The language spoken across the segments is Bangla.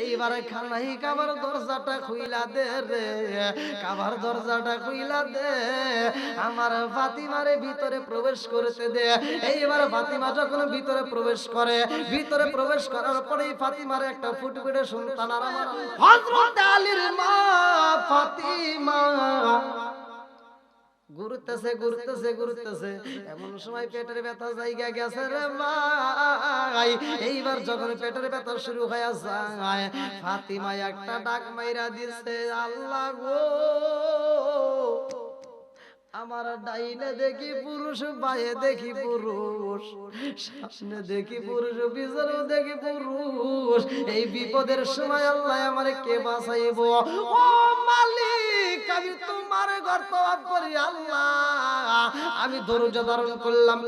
এইবার খানাই কাবার দরজাটা খুইলা দে রে, কাবার দরজাটা খুইলা দে। আমার ফাতিমারে ভিতরে প্রবেশ করতে দে। এইবার ফাতিমা যখন ভিতরে প্রবেশ করে, ভিতরে প্রবেশ করার পরেই ফাতিমার একটা ফুটফুটে সন্তান আর আমার হযরত আলীর মা ফাতিমা। এমন সময় পেটের ব্যথা জায়গা গেছে রে এইবার যখন পেটের ব্যথা শুরু হয়ে যায়, ফাতিমা একটা ডাক মাইরা দিছে, আল্লাহ গো, আমার ডাইনে দেখি পুরুষ বায়ে দেখি পুরুষ, সামনে দেখি পুরুষ পিছনে দেখি পুরুষ। এই বিপদের সময় আল্লাহ আমার কে বাঁচাইব? ও মালিক আমি তোমার করি, আল্লাহ। আমি ধৈর্য ধারণ করলাম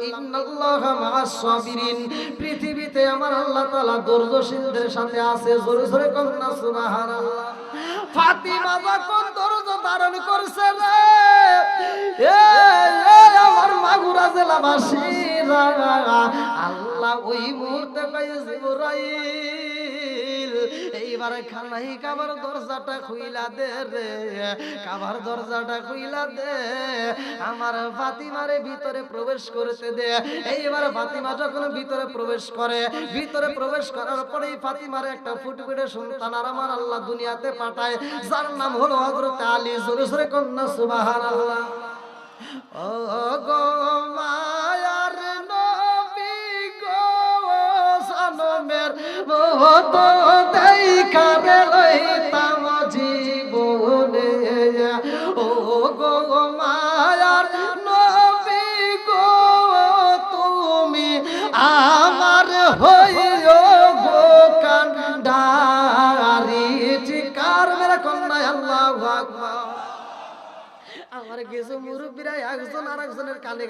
পৃথিবীতে আমার আল্লাহ তাআলা ধৈর্যশীলদের সাথে আছে, জোরে জোরে ধৈর্য ধারণ করছে আমার মাগুরা আল্লাহ ওই মুহূর্তে কয়ে এইবার খানাই কাবার দরজাটা খুইলা দে রে, কাবার দরজাটা খুইলা দে। আমার ফাতিমারে ভিতরে প্রবেশ করতে দে। এইবার ফাতিমা যখন ভিতরে প্রবেশ করে, ভিতরে প্রবেশ করার পরেই ফাতিমার একটা ফুটফুটে সন্তান আর আমার আল্লাহ দুনিয়াতে পাঠায়, যার নাম হলো হযরত আলী। জোরে জোরে কন্যা, সুবহানাল্লাহ। ও গো মায়ার নবী গো সনমের মত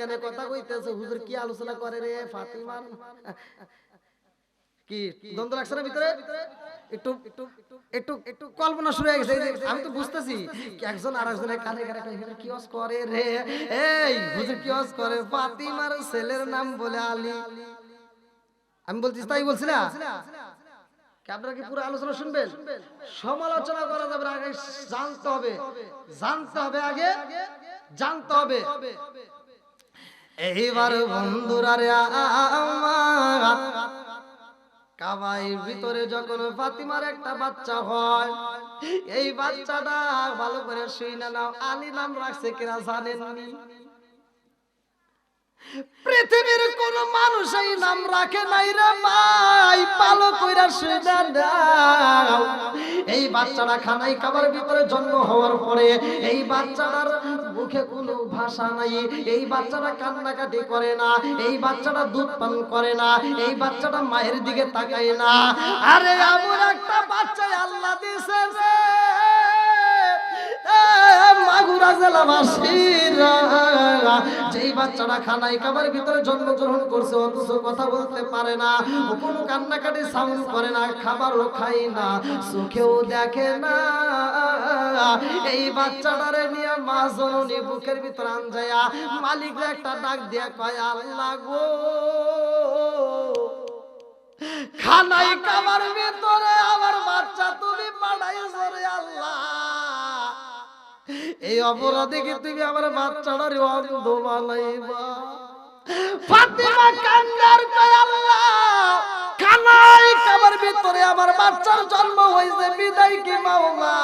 কানে কথা কইতেছে, হুজুর কি আলোচনা করে রে? ফাতিমার কি? দ্বন্দ্ব লাগছে না ভিতরে? একটু একটু একটু কল্পনা শুরু হয়ে গেছে। আমি তো বুঝতেছি একজন আর একজনের কানে কানে কি ওয়াজ করে রে? এই, হুজুর কি ওয়াজ করে। ফাতিমার ছেলের নাম বলে আলী। আমি বলছি, তাই বলছি না? আপনারা কি পুরো আলোচনা শুনবেন? সমালোচনা করা যাবে আগে জানতে হবে। জানতে হবে আগে জানতে হবে। এইবার বন্ধুরা রে আমার ভিতরে যখন ফাতিমার একটা বাচ্চা হয়, এই বাচ্চাটা ভালো করে শুই না নাও আলী নাম রাখছে কিনা জানেননি? পৃথিবীর কোন মানুষ এই নাম রাখে নাই রে ভাই পালো কইরা শুইনা দাও এই বাচ্চাটা খানাই খাবার ভিতরে জন্ম হওয়ার পরে এই বাচ্চাটার মুখে কোনো ভাষা নাই। এই বাচ্চাটা কান্নাকাটি করে না, এই বাচ্চাটা দুধ পান করে না, এই বাচ্চাটা মায়ের দিকে তাকায় না। আরে এমন একটা বাচ্চা আল্লাহ দিছে রে। মাগুরা বাচ্চাটা খাবার ভিতরে জন্মগ্রহণ করছে, অথচ কথা বলতে পারে না কান্নাকাটি সাউন্ড করে না, খাবারও খাই না, চোখেও দেখে না। এই বাচ্চাটারে নিয়ে মা জননী বুকের ভিতর আনজায়া মালিক একটা ডাক দিয়া কয়, আল্লাহ গো, খানাই খাবার ভিতরে আমার বাচ্চা তুমি পাঠাইছো রে আল্লাহ। এই অপরাধে কি তুমি আমার বাচ্চাটারে অন্ধ বানাইবা? ফাতিমা কান্দার কয়, আল্লাহ খানাই খাবার ভিতরে আমার বাচ্চার জন্ম হয়েছে, বিদায় কি মাওলা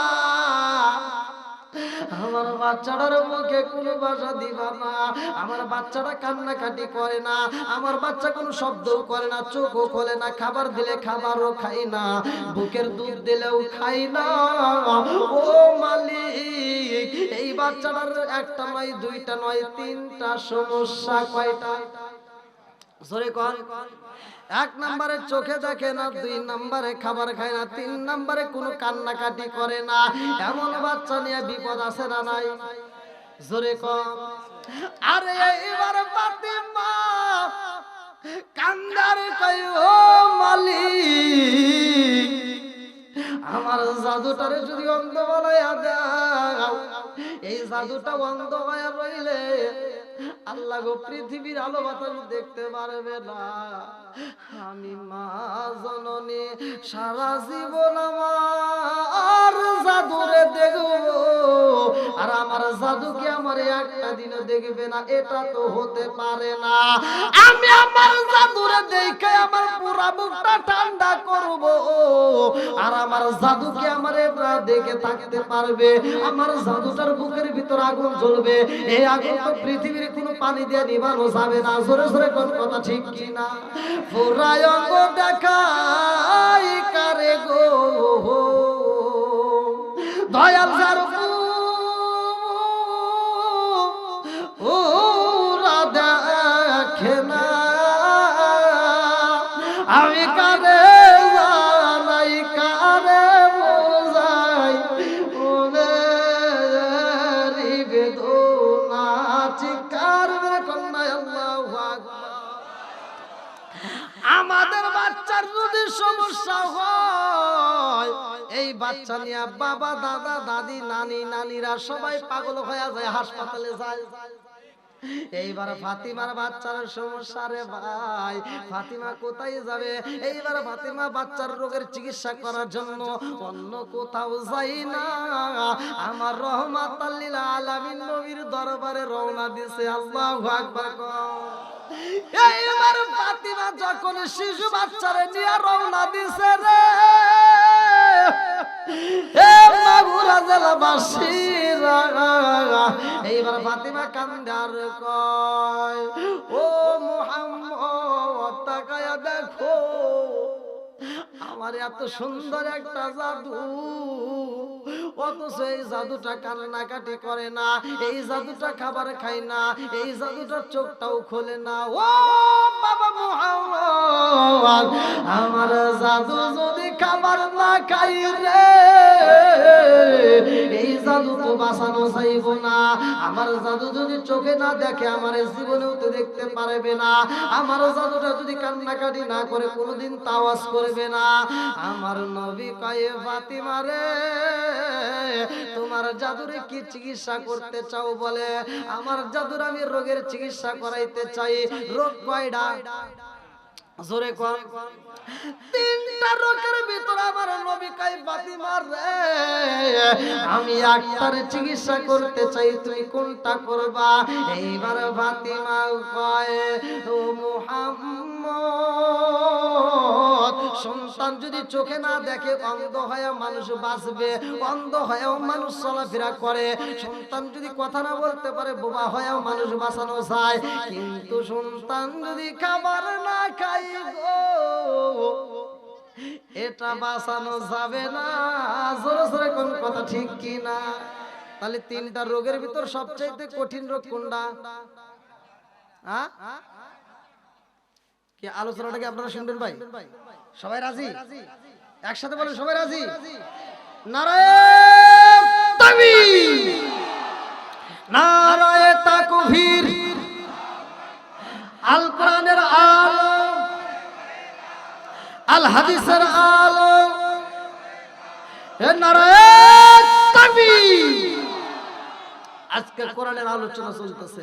আমার বাচ্চাটার মুখে কোনো ভাষা দিবা না আমার বাচ্চাটা কান্নাকাটি করে না, আমার বাচ্চা কোনো শব্দও করে না, চোখও খোলে না, খাবার দিলে খাবারও খাই না, বুকের দুধ দিলেও খাই না। ও মালিক, এই বাচ্চাটার একটা নয়, দুইটা নয়, তিনটা সমস্যা কয়টা? এক নম্বরে চোখে দেখে না, দুই নম্বরে খাবার খায় না, তিন নম্বরে কোনো কান্নাকাটি করে না। এমন বাচ্চা নিয়ে বিপদ আছে না নাই? জোরে কর আরে এবার ফাতিমা, কান্দার কই ও মালিক, আমার জাদুটারে যদি অন্ধ বলাইয়া দাও, এই জাদুটা অন্ধ হয়ে রইলে আল্লাহ গো, পৃথিবীর আলো বাতাস দেখতে পারবে না। আমি মা জননী, সারা জীবন আমার জাদুরে দেখব। আর আমার জাদুকে আমার একটা দিনও দেখবে না, এটা তো হতে পারে না। আমি আমার জাদুরে দেখে আমার পুরা বুকটা ঠান্ডা করব। আর আমার জাদুকে আমার এটা দেখে থাকতে পারবে। আমার জাদুটার বুকের ভিতর আগুন জ্বলবে। এই আগুন তো পৃথিবীর কোনো পানি দিয়ে নিবানো যাবে না। জোরে জোরে কোন কথা ঠিক কি না পুরায় দেখাই কারে গো? দয়াল যার বাচ্চা বাবা, দাদা, দাদি, নানি, নানিরা সবাই পাগল হয়ে যায়, হাসপাতালে যায়। এইবার ফাতিমার বাচ্চার সমস্যা রে ভাই। ফাতিমা কোথায় যাবে? এইবার ফাতিমা বাচ্চার রোগের চিকিৎসা করার জন্য অন্য কোথাও যাই না। আমার রহমাত আলামিন নবীর দরবারে রওনা দিছে, আল্লাহু আকবার। এইবার ফাতিমা যখন শিশু বাচ্চারে নিয়ে রওনা দিছে রে এইবার ফাতিমা কান্দার কয়, ও মুহাম্মদ দেখো, আমার এত সুন্দর একটা জাদু। অথচ এই জাদুটা কান্নাকাটি করে না, এই জাদুটা খাবার খায় না, এই জাদুটার চোখটাও খোলে না। ও বাবা মুহাম্মদ, আমার জাদু যদি না খাই রে। এই জাদু তো বাঁচানো চাইব না। আমার জাদু যদি চোখে না দেখে, আমার জীবনেও তো দেখতে পারবে না। আমার জাদুটা যদি কান্নাকাটি না করে, কোনোদিন তাওয়াজ করবে না। আমার নবী কয়ে, ফাতিমা রে, তোমার জাদুরে কি চিকিৎসা করতে চাও বলে? আমার জাদুর আমি রোগের চিকিৎসা করাইতে চাই। রোগ কয়ডা? জোরে কর তিনটা রোগের ভিতর আমার নবী কাই ফাতিমা রে। আমি একটার চিকিৎসা করতে চাই তুই কোনটা করবা? এইবার ফাতিমা কয়, ও মুহাম্মদ সন্তান যদি চোখে না দেখে অন্ধ হয়ে মানুষ বাঁচবে, অন্ধ হয়েও মানুষ চলাফেরা করে। সন্তান যদি কথা না বলতে পারে, বোবা হয়েও মানুষ বাঁচানো যায়। কিন্তু সন্তান যদি খাবার না খাই এটা বাঁচানো যাবে না। জোরে জোরে কোন কথা ঠিক কি না? তাহলে তিনটা রোগের ভিতর সবচাইতে কঠিন রোগ কোনটা? হ্যাঁ কি আলোচনাটা কি আপনারা শুনবেন ভাই? সবাই রাজি? একসাথে বলেন সবাই রাজি? নারায়ণ নারায়ে আল কোরআনের আলো আল। হাদিসের আলো। এ নারায়ণ আজকে কোরআনের আলোচনা চলতেছে।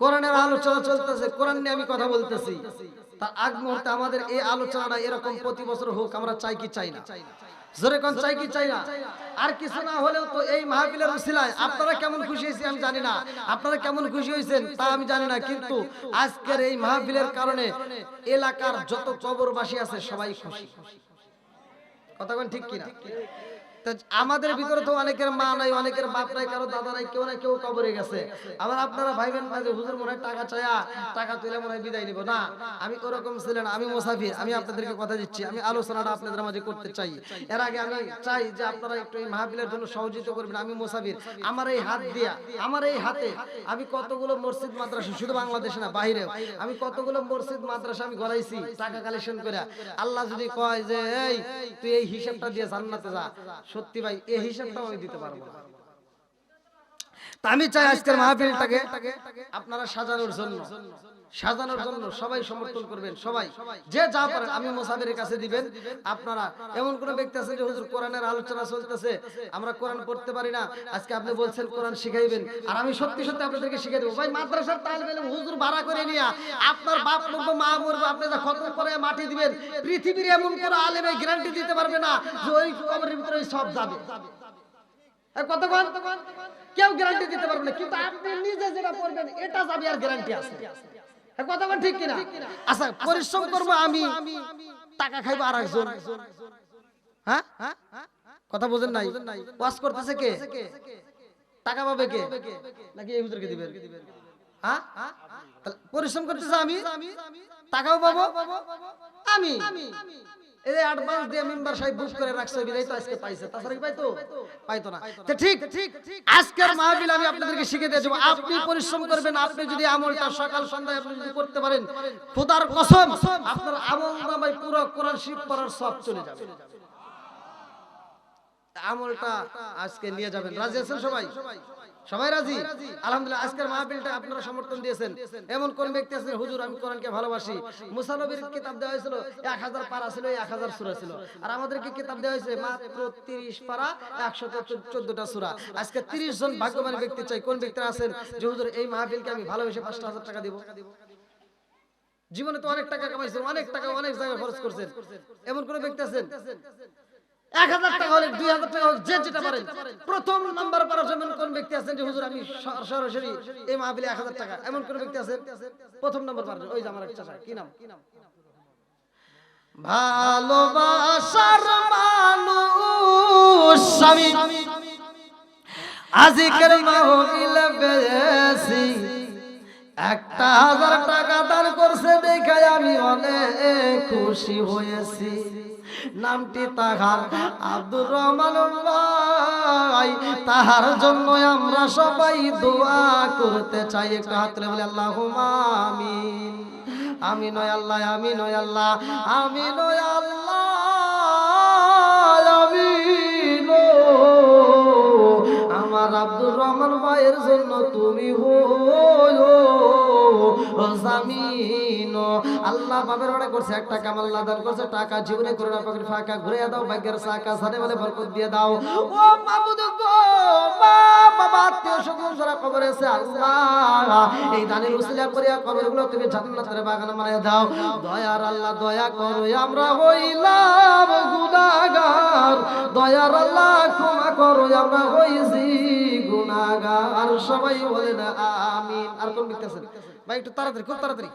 কোরআনের আলোচনা চলতেছে। কোরআন নিয়ে আমি কথা বলতেছি। তার আগ মুহূর্তে আমাদের এই আলোচনাটা এরকম প্রতি বছর হোক আমরা চাই কি চাই না। জোরে কোন চাই কি চাই না? আর কিছু না হলেও তো এই মাহফিলের উসিলায় আপনারা কেমন খুশি হয়েছে আমি জানি না। আপনারা কেমন খুশি হয়েছেন তা আমি জানি না কিন্তু আজকের এই মাহফিলের কারণে এলাকার যত কবরবাসী আছে সবাই খুশি। কথা কোন ঠিক কিনা? আমাদের ভিতরে তো অনেকের মা নাই, অনেকের বাপ নাই, কারও দাদা নাই, কেউ না কেউ কবরে গেছে। আবার আপনারা ভাইবেন না যে, হুজুর, মনে টাকা চায়া, টাকা তুলে মনে বিদায় নিব। না, আমি ওরকম ছিলেন আমি মুসাফির, আমি আপনাদেরকে কথা দিচ্ছি, আমি আলোচনাটা আপনাদের মাঝে করতে চাই। এর আগে আমি চাই যে, আপনারা একটু এই মাহফিলের জন্য সহযোগিতা করবেন, আমি মুসাফির। আমার এই হাত দিয়া, আমার এই হাতে আমি কতগুলো মসজিদ, মাদ্রাসা, শুধু বাংলাদেশে না বাইরে আমি কতগুলো মসজিদ, মাদ্রাসা আমি গড়াইছি, টাকা কালেকশন করে আল্লাহ যদি কয় যে, এই, তুই এই হিসাবটা দিয়ে জান্নাতে যা। সত্যি ভাই এই হিসাবটাও আমি দিতে পারব না। আমি চাই আজকের মাহফিলটাকে আপনারা সাজানোর জন্য। সাজানোর জন্য সবাই সমর্থন করবেন সবাই। যে যা পারেন আমি মোসাফিরের কাছে দিবেন। আপনারা এমন কোন ব্যক্তি আছে যে হুজুর কোরআনের আলোচনা চলতেছে? আমরা কোরআন পড়তে পারি না। আজকে আপনি বলছেন কোরআন শিখাইবেন। আর আমি সত্যি সত্যি আপনাদেরকে শিখাই দেবো। ভাই মাদ্রাসার তালিব ইলম হুজুর ভাড়া করে নিয়া আপনার বাপ মরবো মা মরবো আপনি যা খতম করে মাটি দিবেন পৃথিবীর এমন কোন আলেমে গ্যারান্টি দিতে পারবে না যে ওই কবরের ভিতরে সব যাবে কতক্ষণ কেউ গ্যারান্টি দিতে পারবে না। কিন্তু আপনি নিজে যেটা পড়বেন এটা যাবে। আর গ্যারান্টি আছে এ কতক্ষণ ঠিক কিনা? আচ্ছা পরিশ্রম করব আমি টাকা খাইবো আর একজন হ্যাঁ? কথা বোঝেন নাই? ওয়াজ করতেছে কে? টাকা পাবে কে? নাকি এই হুজুরকে দিবেন? হ্যাঁ? পরিশ্রম করতেছে আমি টাকাও পাবো আমি। পরিশ্রম করবেন, আপনি যদি আমলটা সকাল করতে পারেন আমল পুরো আমলটা আজকে নিয়ে যাবেন। রাজি আছেন সবাই? সবাই রাজি? আলহামদুলিল্লাহ, আজকের মাহফিলটা আপনারা সমর্থন দিয়েছেন। এমন কোন ব্যক্তি আছেন হুজুর, আমি কোরআনকে ভালোবাসি মুসা নবীর কিতাব দেওয়া হয়েছিল, এক হাজার পারা ছিল এক হাজার সুরা ছিল। আর আমাদেরকে কিতাব দেওয়া হয়েছে? মাত্র তিরিশ পারা একশো চোদ্দটা সুরা। আজকে তিরিশ জন ভাগ্যবান ব্যক্তি চাই। কোন ব্যক্তি আছেন যে, হুজুর, এই মাহফিলকে আমি ভালোবেসে পাঁচটা হাজার টাকা দিব জীবনে তো অনেক টাকা কামাইছেন, অনেক টাকা অনেক জায়গায় খরচ করছেন। এমন কোন ব্যক্তি আছেন? এক হাজার টাকা হলে, দুই হাজার টাকা প্রথম কোন ব্যক্তি সরাসরি এই এক হাজার টাকা। এমন কোন ব্যক্তি আছেন? প্রথম নাম্বার পাওয়ার ওই যে আমার এক কি নাম? ভালোবাসার মানুষ, স্বামী। আজিকের একটা হাজার টাকা দান করছে, দেখে আমি অনেক খুশি হয়েছি। নামটি তাহার আব্দুর রহমান ভাই। তাহার জন্য আমরা সবাই দোয়া করতে চাই। একটু হাত তুলে বলে আল্লাহ আমি আমি নয় আল্লাহ আমি নয় আল্লাহ আমি নয় আল্লাহ। আমার আব্দুর রহমান ভাইয়ের জন্য তুমি জামিন। আল্লাহ বাবের করছে একটা কামাল দান করছে, টাকা জীবনে করে না ফাঁকা ঘুরে দাও, ভাগ্যের বলে দিয়ে দাও। ও আল্লাহ দয়া করো আমরা করো আমরা সবাই বলে না, আমিন। আর কোন ব্যক্তি আছেন? ভাই, একটু তাড়াতাড়ি, খুব তাড়াতাড়ি।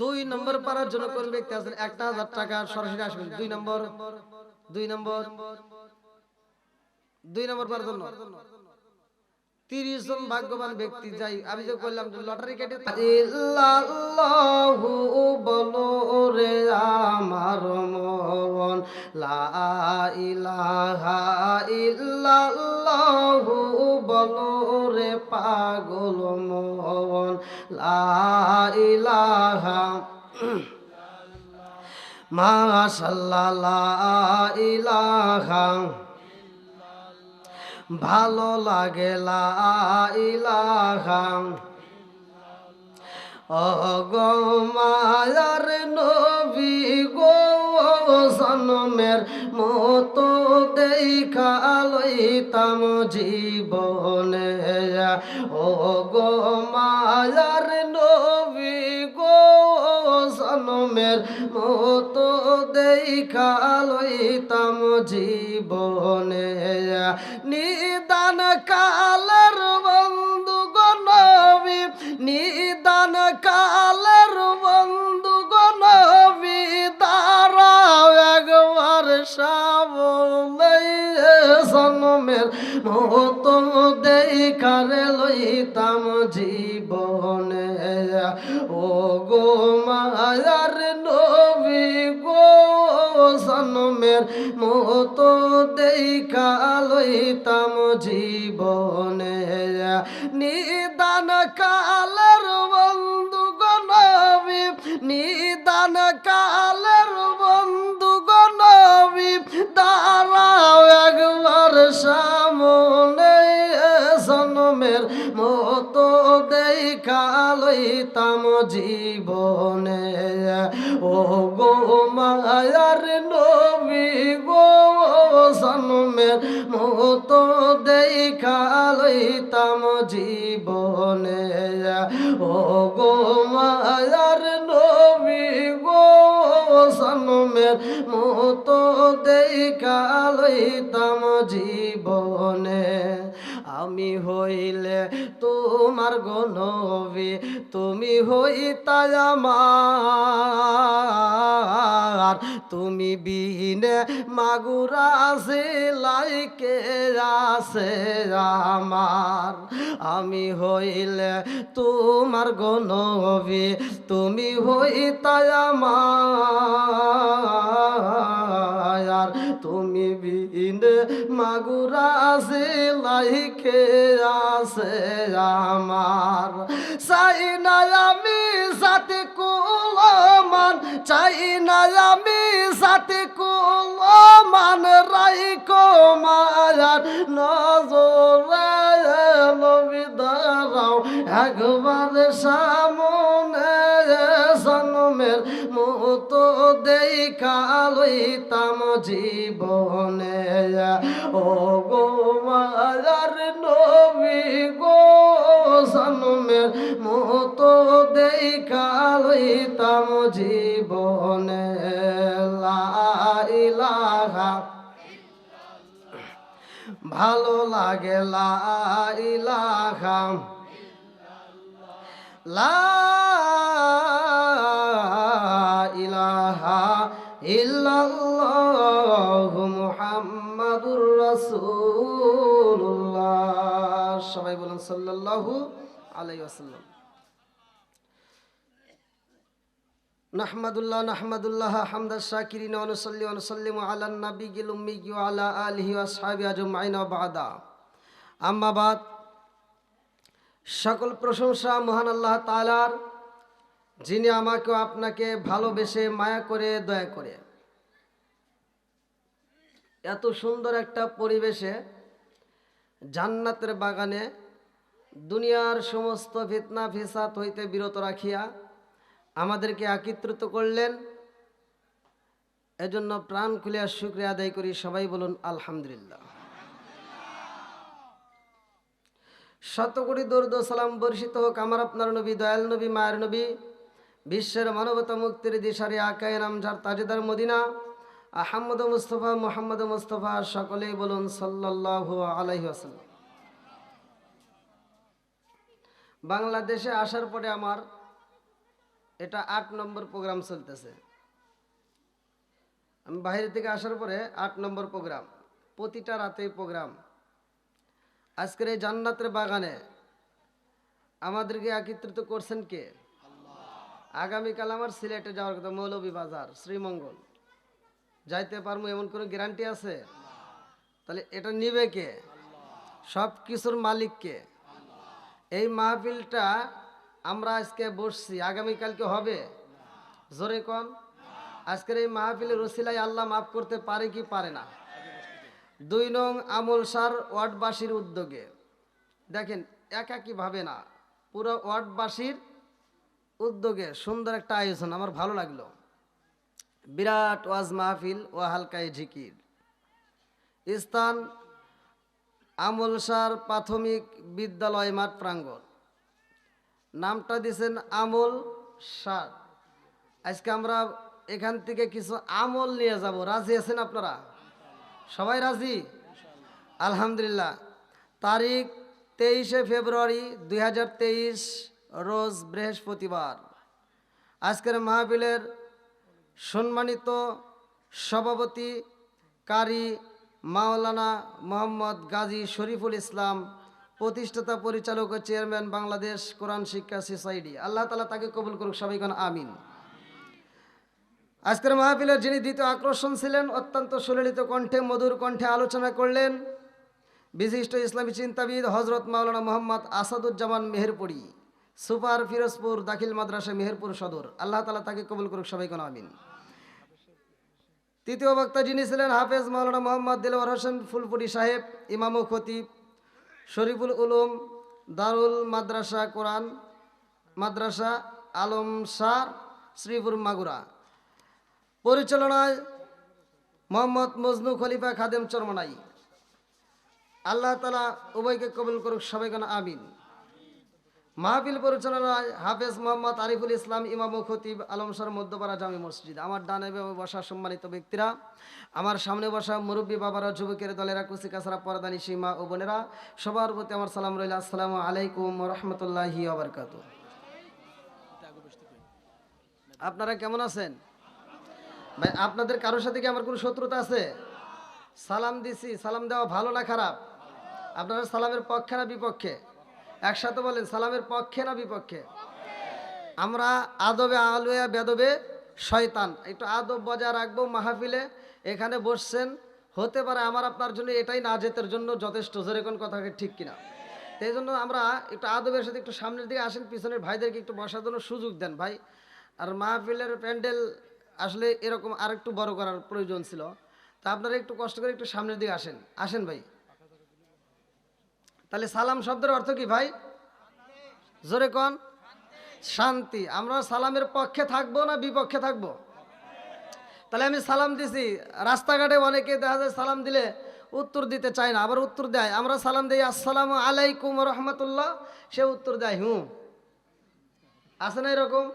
দুই নম্বর পারার জন্য কোন ব্যক্তি আছেন? একটা হাজার টাকা, সরাসরি আসবেন। দুই নম্বর দুই নম্বর দুই নম্বর পারার জন্য। তিরিশ জন ভাগ্যবান ব্যক্তি যাই। আমি যে বললাম লটারি কেটে বলো রে আমার মন। লা ইলাহা ইল্লাল্লাহু বলো রে পাগল মন। লা ইলাহা মাশাল্লাহ লা ইলাহা ভালো লাগে, লা ইলাহা। গো নবী গো জন্মের মতো দেখা লইতাম জীবনে। ও গো মায়ার জন্মের মতো দেখা লইতাম জীবনে। নিদান কালের বন্ধু গনবী নিদান কালের বন্ধু গনবী দাঁড়াও একবার সামনে জন্মের মতো দেখারে লইতাম জীবনে। ও গো মায়ার জন্মের মত দেখা লইতাম জীবনে। নিদান কালের বন্ধু গণবি নিদান কালের বন্ধু গণবি দাঁড়াও একবার সামনে। জন্মের মত দেখা জীবনে। ও গো মায়ার জন্মের মতো দেখা লইতাম জীবনে। ও গো মায়ার নবী গো, জন্মের মতো দেখা লইতাম জীবনে। আমি হইলে তোমার গণবি, তুমি হইতাই আমার। তুমি বিহীনে মাগুরা আছে লাইকে আছে আমার। আমি হইলে তোমার গনবি তুমি হইতাই আমার। তুমি বিহীনে মাগুরা আছে লাইকে আছে আমার। চাই না আমি সাথে কুলমান, চাই না আমি সাথে কুলমান রাইকো মায়ার নজরে দাঁড়াও একবার সামনে জন্মের মতো দেখা লইতাম জীবনে। ও গো জীবনে, লা ইলাহা ভালো লাগে লা ইলাহা লা ইলাহা ইল্লাল্লাহু মুহাম্মাদুর রাসূলুল্লাহ। সবাই বলুন সাল্লাল্লাহু আলাইহি ওয়াসাল্লাম। নাহমাদুল্লাহ নাহমাদুল্লাহ হামদা শাকিরিন অনুসল্লি, অনুসল্লিম আলা নবী গিলুম্মি আলা আলিহি আসহাবি আজমাইন বাদা। আম্মাবাদ সকল প্রশংসা মহান আল্লাহ তালার যিনি আমাকে আপনাকে ভালোবেসে মায়া করে, দয়া করে। এত সুন্দর একটা পরিবেশে জান্নাতের বাগানে দুনিয়ার সমস্ত ফিতনা, ফিসাদ হইতে বিরত রাখিয়া আমাদেরকে একত্রিত করলেন। এজন্য প্রাণ খুলিয়া শুক্রিয়া আদায় করি। সবাই বলুন, আলহামদুলিল্লাহ। শত কোটি দরুদ সালাম বর্ষিত হোক আমার আপনার নবী, দয়াল নবী, মায়ের নবী, বিশ্বের মানবতা মুক্তির দিশারি আকায় নাম যার তাজেদার মদিনা। আহমদ মুস্তফা, মোহাম্মদ মুস্তফা, সকলেই বলুন সাল্লাহ আলাইহি আসাল্লাম বাংলাদেশে আসার পরে আমার এটা আট নম্বর প্রোগ্রাম চলতেছে। আমি বাইরে থেকে আসার পরে আট নম্বর প্রোগ্রাম প্রতিটা রাতেই প্রোগ্রাম আজকের এই জান্নাতের বাগানে আমাদেরকে একত্রিত করছেন কে? আগামীকাল আমার সিলেটে যাওয়ার কথা, মৌলভী বাজার, শ্রীমঙ্গল। যাইতে পারব, এমন কোনো গ্যারান্টি আছে? তাহলে এটা নিবে কে? সব কিছুর মালিককে এই মাহফিলটা আমরা আজকে বসছি আগামীকালকে হবে? জোরে কন। আজকের এই মাহফিলের রসিলাই আল্লাহ মাফ করতে পারে কি পারে না? দুই নং আমল সার ওয়ার্ডবাসীর উদ্যোগে। দেখেন একাকি ভাবে না, পুরো ওয়ার্ডবাসীর উদ্যোগে সুন্দর একটা আয়োজন, আমার ভালো লাগল। বিরাট ওয়াজ মাহফিল ও হালকায় ঝিকির। স্থান আমলসার প্রাথমিক বিদ্যালয় মাঠ প্রাঙ্গণ। নামটা দিয়েছেন আমল সার আজকে আমরা এখান থেকে কিছু আমল নিয়ে যাব। রাজি আছেন আপনারা? সবাই রাজি? আলহামদুলিল্লাহ। তারিখ তেইশে ফেব্রুয়ারি দু হাজার তেইশ, রোজ বৃহস্পতিবার। আজকের মাহফিলের সম্মানিত সভাপতি কারি মাওলানা মোহাম্মদ গাজী শরীফুল ইসলাম প্রতিষ্ঠাতা পরিচালক ও চেয়ারম্যান বাংলাদেশ কোরআন শিক্ষা সোসাইটি। আল্লাহ তালা তাকে কবুল করুক সবাই কোন আমিন। আজকের মাহফিলের যিনি দ্বিতীয় আকর্ষণ ছিলেন, অত্যন্ত সুললিত কণ্ঠে, মধুর কণ্ঠে আলোচনা করলেন বিশিষ্ট ইসলামী চিন্তাবিদ হজরত মাওলানা মোহাম্মদ আসাদুজ্জামান মেহেরপুরি, সুপার ফিরোজপুর দাখিল মাদ্রাসা মেহেরপুর সদর। আল্লাহ তালা তাকে কবুল করুক সবাই কোন আমিন। তৃতীয় বক্তা যিনি ছিলেন, হাফেজ মাওলানা মোহাম্মদ দিলওয়ার হোসেন ফুলপুরি সাহেব, ইমাম খতিব। শরীফুল উলুম, দারুল মাদ্রাসা কোরআন, মাদ্রাসা আলম সার, শ্রীপুর মাগুরা। পরিচালনায় মোহাম্মদ মজনু খলিফা খাদেম চরমনাই। আল্লাহ তালা উভয়কে কবুল করুক, সবাইকে আমিন। মাহফিল পরিচালনায় হাফেজ মোহাম্মদ আরিফুল ইসলাম ইমাম খতিব আলমসার মধ্যপাড়া জামি মসজিদ। আমার ডানে বসা সম্মানিত ব্যক্তিরা, আমার সামনে বসা মুরব্বী বাবারা, যুবকের দলেরা কুচি কাছারা পরদানি সীমা ও বোনেরা, সবার প্রতি আমার সালাম রইল। আসসালামু আলাইকুম রহমতুল্লাহি আবরকাত আপনারা কেমন আছেন? ভাই, আপনাদের কারোর সাথে কি আমার কোনো শত্রুতা আছে? সালাম দিছি, সালাম দেওয়া ভালো না খারাপ? আপনারা সালামের পক্ষে না বিপক্ষে? একসাথে বলেন, সালামের পক্ষে না বিপক্ষে? আমরা আদবে আলুয়া বেদবে শয়তান। একটু আদব বজায় রাখব মাহফিলে। এখানে বসছেন, হতে পারে আমার আপনার জন্য এটাই না যেতের জন্য যথেষ্ট। যেরকম কথা ঠিক কিনা? সেই জন্য আমরা একটু আদবের সাথে একটু সামনের দিকে আসেন, পিছনের ভাইদেরকে একটু বসার জন্য সুযোগ দেন ভাই। আর মাহফিলের প্যান্ডেল আসলে এরকম আর একটু বড় করার প্রয়োজন ছিল। তা আপনারা একটু কষ্ট করে একটু সামনের দিকে আসেন। আসেন ভাই। তাহলে সালাম শব্দের অর্থ কি ভাই? জোরে কন? শান্তি। আমরা সালামের পক্ষে থাকব না বিপক্ষে থাকব? তাহলে আমি সালাম দিছি। রাস্তাঘাটে অনেকে দেখা যায় সালাম দিলে উত্তর দিতে চায় না, আবার উত্তর দেয়। আমরা সালাম দিই, আসসালামু আলাইকুম রহমতুল্লাহ। সে উত্তর দেয়, হুম। আছে না এরকম?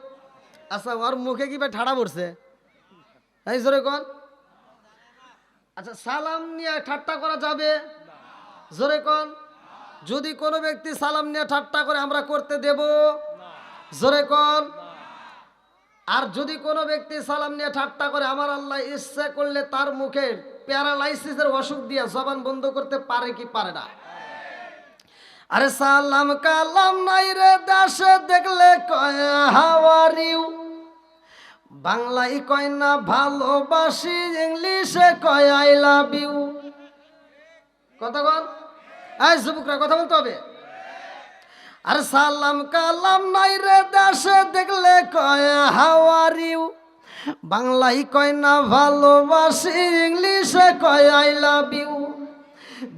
আচ্ছা ওর মুখে কি ভাই ঠাড়া পড়ছে? এই জোরে কন? আচ্ছা সালাম নিয়ে ঠাট্টা করা যাবে? জোরে কন? যদি কোনো ব্যক্তি সালাম নিয়ে ঠাট্টা করে আমরা করতে দেব? জোরে কন। আর যদি কোনো ব্যক্তি সালাম নিয়ে ঠাট্টা করে, আমার আল্লাহ ইচ্ছা করলে তার মুখে প্যারালাইসিসের অসুখ দিয়ে জবান বন্ধ করতে পারে কি পারে না? আরে সালাম কালাম নাই রে দেশে দেখলে কয় বাংলায় কয় না ভালোবাসি, ইংলিশে কয় আই লাভ ইউ। কথা কন। এই যুবকরা, কথা বলতে হবে। আর সালাম কালাম নাই রে দেশে, দেখলে কয় হাওয়ার বাংলায় কয় না ভালোবাসি, ইংলিশে কয় আই লাভ ইউ।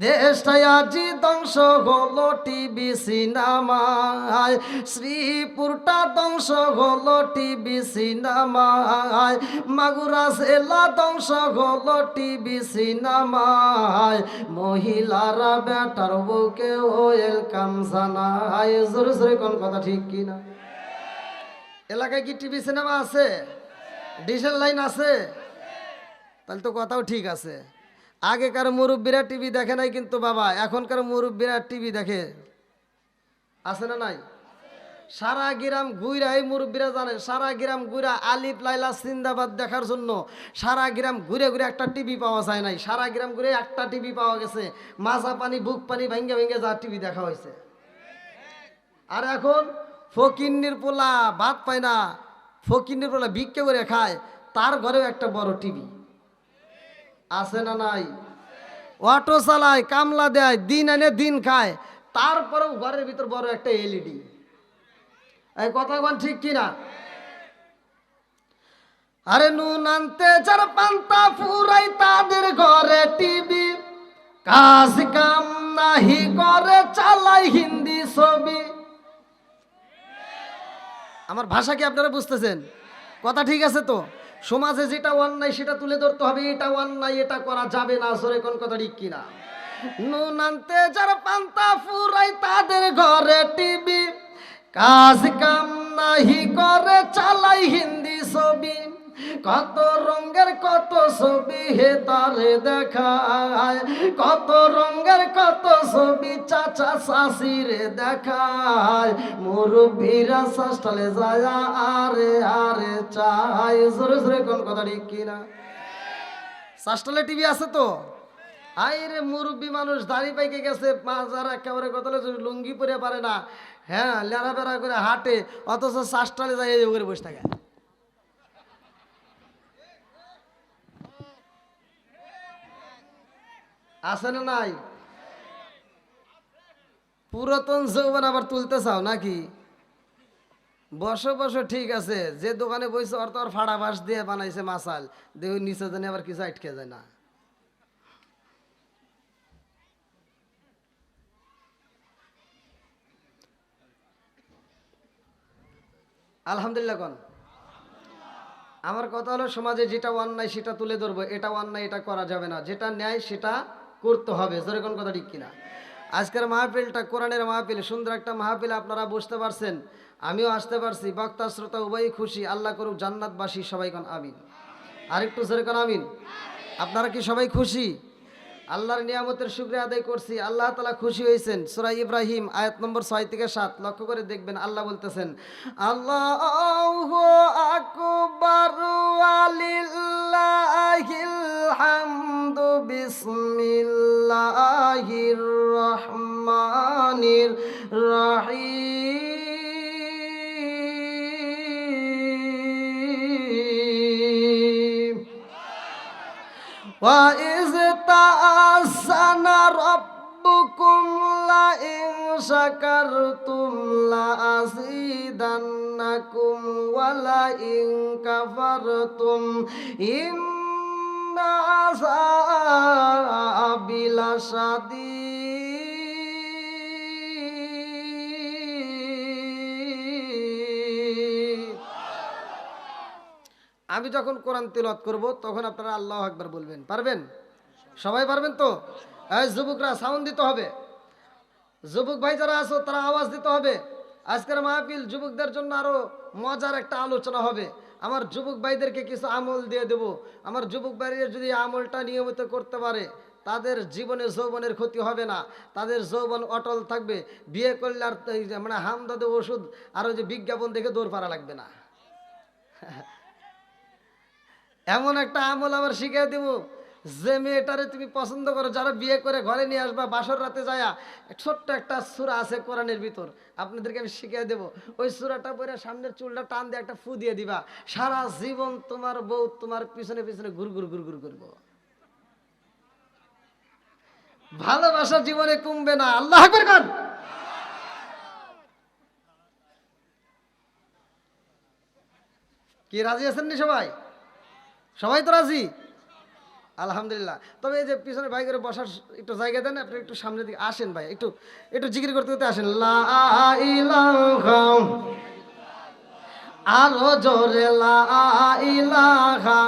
দেশটাই আজি ধ্বংস হলো টিভি সিনেমায়। শ্রীপুরটা ধ্বংস হলো টিভি সিনেমায়। মাগুরা জেলা ধ্বংস হলো টিভি সিনেমায়। মহিলারা বেটার বউকে ওয়েলকাম জানায়। জোরে জোরে কোন কথা ঠিক কিনা এলাকায় কি টিভি সিনেমা আছে? ডিজেল লাইন আছে? তাহলে তো কথাও ঠিক আছে। আগেকার মুরব্বীরা টিভি দেখে নাই কিন্তু বাবা, এখনকার মুরব্বীরা টিভি দেখে। আছে না নাই? সারা গ্রাম গুইরা এই মুরব্বীরা জানে, সারা গ্রাম গুইরা আলিফ, লাইলা, সিন্দাবাদ দেখার জন্য সারা গ্রাম ঘুরে ঘুরে একটা টিভি পাওয়া যায় নাই। সারা গ্রাম ঘুরে একটা টিভি পাওয়া গেছে, মাজা পানি, বুক পানি ভেঙ্গে ভেঙ্গে যা টিভি দেখা হয়েছে। আর এখন ফকিন্নির পোলা ভাত পায় না, ফকিন্নির পোলা ভিক্ষে করে খায়, তার ঘরেও একটা বড় টিভি। আছে না নাই? অটো চালায়, কামলা দেয়, দিন এনে দিন খায়। তারপরেও ঘরের ভিতর বড় একটা এলইডি এই কথা কোন ঠিক কিনা? আরে নুন আনতে যার পান্তা ফুরাই তাদের ঘরে টিভি কাজ কাম নাহি করে চালাই হিন্দি ছবি। আমার ভাষা কি আপনারা বুঝতেছেন? কথা ঠিক আছে তো? সমাজে যেটা অন্যায় সেটা তুলে ধরতে হবে, এটা অন্যায়, এটা করা যাবে না। সরে কোন কথা ঠিক কিনা? নুন আনতে যারা পান্তা ফুরাই তাদের ঘরে টিভি, কাজ কাম নাহি করে চালাই হিন্দি ছবি। কত রঙের কত ছবি হে তারে দেখায়। কত রঙের কত ছবি চাচা শাশিরে দেখায়। মুরব্বীরা সাস্টালে যায়, আরে আরে চাই জোরে জোরে কোন কথা ঠিক কিনা? সাস্টালে টিভি আছে তো? আই রে মুরব্বী মানুষ দাড়ি পাইকে গেছে, মাজার একেবারে কত লুঙ্গি পরে পারে না। হ্যাঁ লেড়া বেড়া করে হাঁটে, অথচ সাস্টালে যায় এই করে বসে থাকে। আছে না নাই? পুরাতন যৌবন আবার তুলতে চাও নাকি? বসো বসো, ঠিক আছে। যে দোকানে ওর তো আর ফাড়া বাঁশ দিয়ে বানাইছে মাসাল। দেহ নিচে জানি আবার কিছু আটকে যায় না। আলহামদুলিল্লাহ কন? আমার কথা হলো, সমাজে যেটা অন্যায়, সেটা তুলে ধরবো। এটা অন্যায়, এটা করা যাবে না। যেটা ন্যায়, সেটা করতে হবে। জোরে কোন কথা ঠিক কিনা? আজকের মাহফিলটা কোরআনের মাহফিল, সুন্দর একটা মাহফিল, আপনারা বুঝতে পারছেন। আমিও আসতে পারছি। বক্তা, শ্রোতা, উভয়ই খুশি। আল্লাহ করুক জান্নাতবাসী সবাই কোন আমিন। আরেকটু জোরে কোন আমিন? আপনারা কি সবাই খুশি? আল্লাহর নিয়ামতের শুক্রিয়া আদায় করছি। আল্লাহ তালা খুশি হয়েছেন। সুরাই ইব্রাহিম, আয়াত নম্বর ছয় থেকে সাত। লক্ষ্য করে দেখবেন আল্লাহ বলতেছেন, আল্লাহ আকবার আলিল্লাহিল বিসমিল্লাহির রহমানির রাহিম ওয়া ইজ তাআসানা রাব্বুকুম লা ইন শাকারতুম লা আযীদান্নাকুম ওয়া লা ইন কাফারতুম ইন বিলাসাদি আমি যখন কোরআন তিলত করব, তখন আপনারা আল্লাহ একবার বলবেন। পারবেন? সবাই পারবেন তো? যুবকরা সাউন্ড দিতে হবে। যুবক ভাই যারা আছো, তারা আওয়াজ দিতে হবে। আজকের মাহফিল যুবকদের জন্য আরও মজার একটা আলোচনা হবে। আমার যুবক ভাইদেরকে কিছু আমল দিয়ে দেব। আমার যুবক ভাইরা যদি আমলটা নিয়মিত করতে পারে, তাদের জীবনে যৌবনের ক্ষতি হবে না। তাদের যৌবন অটল থাকবে। বিয়ে করলে আর মানে হামদাদে ওষুধ আর ওই যে বিজ্ঞাপন দেখে দৌড় পারা লাগবে না। এমন একটা আমল আবার শিখিয়ে দেব। যে মেয়েটারে তুমি পছন্দ করো, যারা বিয়ে করে ঘরে নিয়ে আসবা, বাসর রাতে যায়া, ছোট্ট একটা সুরা আছে কোরআনের ভিতর। আপনাদেরকে আমি শিখিয়ে দেব। ওই সুরাটা পরে সামনের চুলটা টান দিয়ে একটা ফু দিয়ে দিবা। সারা জীবন তোমার বউ তোমার পিছনে পিছনে ঘুর ঘুর ঘুর ঘুর করব। ভালোবাসা জীবনে কমবে না। আল্লাহ কি রাজি আছেন নি সবাই? সবাই তো রাজি? আলহামদুলিল্লাহ। তবে এই যে পিছনে ভাই করে বসার একটু জায়গা দেন, আপনি একটু সামনের দিকে আসেন ভাই, একটু একটু জিকির করতে করতে আসেন। আরও জোরে লা ইলাহা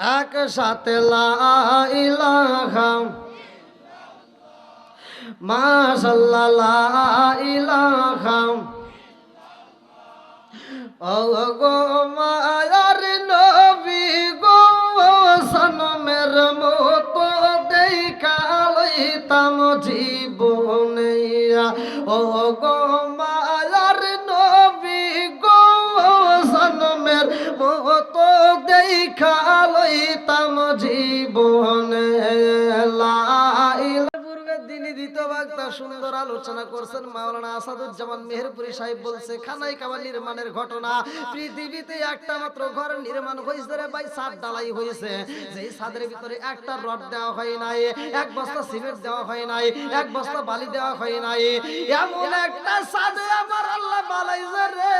একসাথে লা ইলাহা মাশাল্লাহ লা ইলাহা। ও গো মায়ার আলোচনা করছেন মাওলানা আসাদুজ্জামান মেহেরপুরি সাহেব বলছে, খানাই কাবা নির্মাণের ঘটনা পৃথিবীতে একটা মাত্র ঘর নির্মাণ হয়েছে রে ভাই, ছাদ ডালাই হয়েছে। যেই ছাদের ভিতরে একটা রড দেওয়া হয় নাই, এক বস্তা সিমেন্ট দেওয়া হয় নাই, এক বস্তা বালি দেওয়া হয় নাই, এমন একটা ছাদে আমার আল্লাহ বানাইছে রে।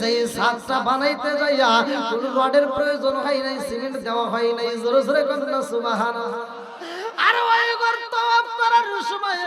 যেই ছাদটা বানাইতে যাইয়া কোন রডের প্রয়োজন হয় নাই, সিমেন্ট দেওয়া হয় নাই, জোরে জোরে কন্যা সুবহানাল্লাহ। আর ওই ঘর তো করার সময়